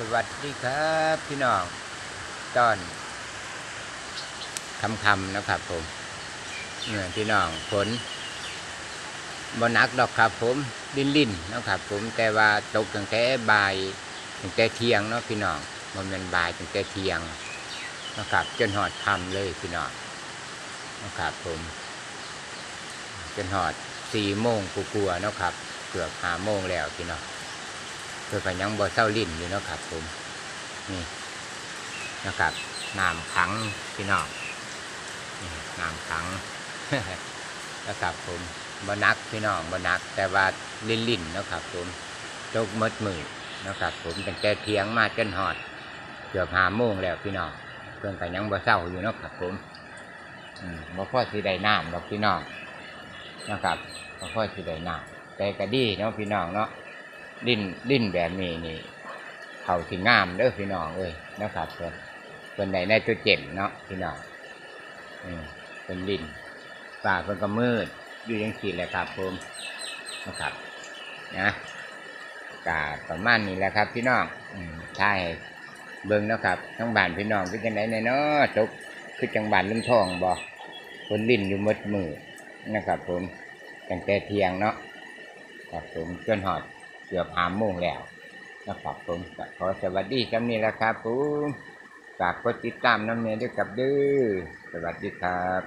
สวัสดีครับพี่น้องตอนคำคำนะครับผมเนี่ยพี่น้องฝนบนักดอกครับผมลินลินนะครับผมแต่ว่าตกตั้งแต่บ่ายตั้งแต่เที่ยงเนาะพี่น้องมันเป็นบ่ายตั้งแต่เที่ยงนะครับ จนหอดคำเลยพี่น้องนะครับผมจนหอดสี่โมงกลัวๆนะครับ เกือบห้าโมงแล้วพี่น้อง เพื่อกันยังบ่เศร้าลิ้นอยู่เนาะครับผมนี่นะครับน้ำขังพี่น้องนี่น้ำขังนะครับผมบ่นักพี่น้องบ่นัก แต่ว่าลิ้นลิ้นเนาะครับผมตกมดมือนะครับผมตั้งแต่เที่ยงมาจนหอด เกือบหาโมงแล้วพี่น้องเพื่อนกันยังบ่เศร้าอยู่เนาะครับผมบ่พอสิได้น้ำดอกพี่น้องนะครับบ่พอสิได้น้ำแต่ก็ดีเนาะพี่น้องเนาะ ดิ้นดิ้นแบบนี้นี่เขาสิงามเด้อพี่น้องเอ้ยนะครับเพิ่นเพิ่นได้ไนโตรเจนเนาะพี่น้องอืมเป็นดินป่าเพิ่นก็มืดอยู่ยังสีแหละครับผมนะครับนะกาประมาณนี้แหละครับ พี่น้องอืมใช่เบิ่งเนาะครับทั้งบ้านพี่น้องเป็นจังไดเนาะตกคือจังบ้านลุงทองบ่เพิ่นลิ้นอยู่หมดมือนะครับ ผมตั้งแต่เที่ยงเนาะครับผมจนหอด เกือบหามโมงแล้วนะครับผมขอสวัสดีจำนี้แหละครับผมฝากกดติดตามน้ำเนยด้วยกับเด้อสวัสดีครับ